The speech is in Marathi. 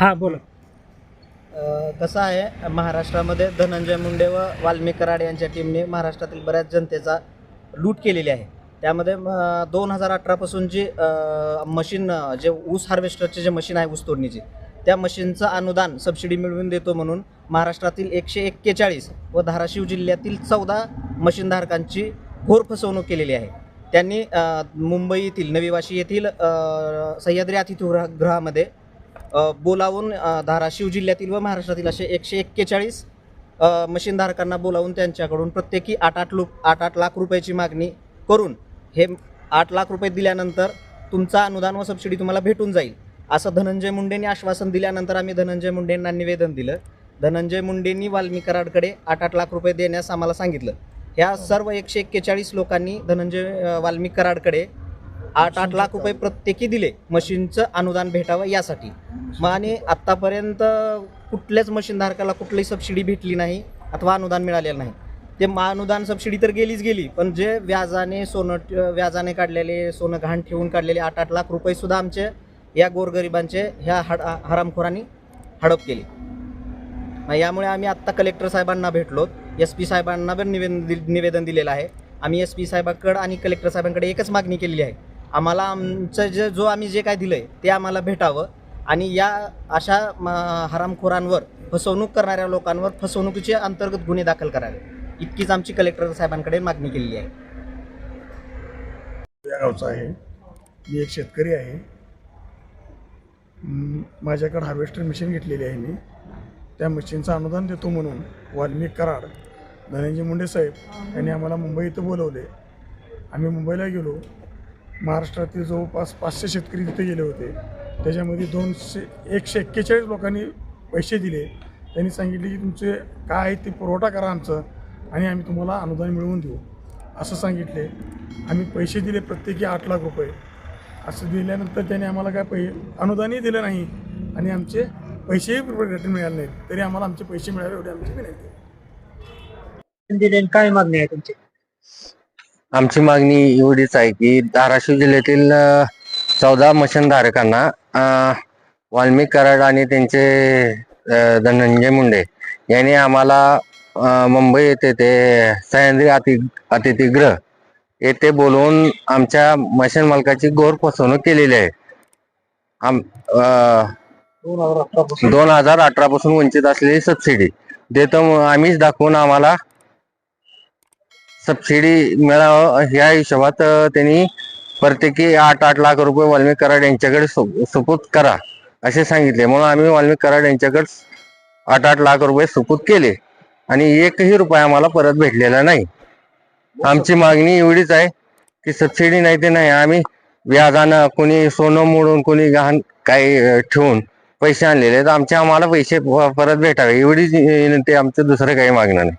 हां बोला. अ, कसं आहे महाराष्ट्रामध्ये धनंजय मुंडे व वाल्मिक कराड यांच्या टीमने महाराष्ट्रातील बऱ्याच जनतेचा लूट केलेली आहे. त्यामध्ये दोन हजार अठरापासून जी अ, मशीन अ, जे ऊस हार्वेस्टरचे जे मशीन आहे ऊस तोडणीचे त्या मशीनचं अनुदान सबसिडी मिळवून देतो म्हणून महाराष्ट्रातील एकशे एक्केचाळीस व धाराशिव जिल्ह्यातील चौदा मशीनधारकांची घोर फसवणूक केलेली आहे. त्यांनी अ, मुंबईतील नवीवाशी येथील अ, सह्याद्री अतिथीगृहामध्ये बोलावून धाराशिव जिल्ह्यातील व महाराष्ट्रातील असे एकशे एक्केचाळीस मशीनधारकांना बोलावून त्यांच्याकडून प्रत्येकी आठ आठ लु आठ आठ लाख रुपयाची मागणी करून हे आठ लाख रुपये दिल्यानंतर तुमचा अनुदान व सबसिडी तुम्हाला भेटून जाईल. असं धनंजय मुंडेंनी आश्वासन दिल्यानंतर आम्ही धनंजय मुंडेंना निवेदन दिलं. धनंजय मुंडेंनी वाल्मी कराडकडे आठ आठ लाख रुपये देण्यास आम्हाला सांगितलं. ह्या सर्व एकशे एक्केचाळीस लोकांनी धनंजय अ, कराडकडे आठ आठ लाख रुपये प्रत्येकी दिले मशीनचं अनुदान भेटावं यासाठी. मग आणि आत्तापर्यंत कुठल्याच मशीनधारकाला कुठलीही सबसिडी भेटली नाही अथवा अनुदान मिळालेलं नाही. ते मा अनुदान सबसिडी तर गेलीच गेली पण जे व्याजाने सोनं ट- व्याजाने काढलेले सोनं घाण ठेवून काढलेले आठ आठ लाख रुपयेसुद्धा आमचे या गोरगरिबांचे ह्या हड हरामखोरांनी हडप केली. मग यामुळे आम्ही आत्ता कलेक्टर साहेबांना भेटलो. एस पी साहेबांना पण निवेदन दि निवेदन दिलेलं आहे. आम्ही एस पी साहेबांकडं आणि कलेक्टर साहेबांकडे एकच मागणी केलेली आहे. आम्हाला आमचं जे जो आम्ही जे काय दिलं आहे ते आम्हाला भेटावं. आणि या अशा म, हरामखोरांवर फसवणूक करणाऱ्या लोकांवर फसवणुकीचे अंतर्गत गुन्हे दाखल करावे. इतकीच आमची कलेक्टर साहेबांकडे मागणी केलेली आहे. या गावचा आहे. मी एक शेतकरी आहे. माझ्याकडे माझ्याकडं हार्वेस्टर मशीन घेतलेली आहे मी. त्या मशीनचं अनुदान देतो म्हणून वाल्मिक कराड धनंजय मुंडे साहेब यांनी आम्हाला मुंबई इथं बोलवले. आम्ही मुंबईला गेलो. महाराष्ट्रातील जवळपास पाचशे शेतकरी तिथे गेले होते. त्याच्यामध्ये दोनशे एकशे एक्केचाळीस लोकांनी पैसे दिले. त्यांनी सांगितले की तुमचे काय आहे ते पुरवठा करा आमचं आणि आम्ही तुम्हाला अनुदान मिळवून देऊ. असं सांगितले. आम्ही पैसे दिले प्रत्येकी आठ लाख रुपये. असं दिल्यानंतर त्याने आम्हाला काय पै अनुदानही दिलं नाही आणि आमचे पैसेही रिटर्न मिळाले नाहीत. तरी आम्हाला आमचे पैसे मिळाले एवढी आमची विनंती काय मागणी आहे तुमची? आमची मागणी एवढीच आहे की धाराशिव जिल्ह्यातील चौदा मशीनधारकांना वाल्मिक कराड आणि त्यांचे धनंजय मुंडे यांनी आम्हाला मुंबई येथे ते सह्याद्री अति अतिथीगृह येथे बोलवून आमच्या मशीन मालकाची घोर फसवणूक केलेली आहे. आम दोन हजार अठरा पासून वंचित असलेली सबसिडी देतो आम्हीच दाखवून आम्हाला सबसिडी मिळावं ह्या हिशोबात त्यांनी प्रत्येकी आठ आठ लाख रुपये वाल्मिक कराड यांच्याकडे सु- सुपूत करा असे सांगितले. म्हणून आम्ही वाल्मिक कराड यांच्याकडे आठ आठ लाख रुपये सुपूत केले. आणि एकही रुपया आम्हाला परत भेटलेला नाही. आमची मागणी एवढीच आहे की सबसिडी नाही ते नाही. आम्ही व्याजानं कोणी सोनं मोडून कोणी गहाण काही ठेवून पैसे आणलेले तर आमचे आम्हाला पैसे प- परत भेटावे. एवढीच विनंती आमचं दुसरं काही मागणं नाही.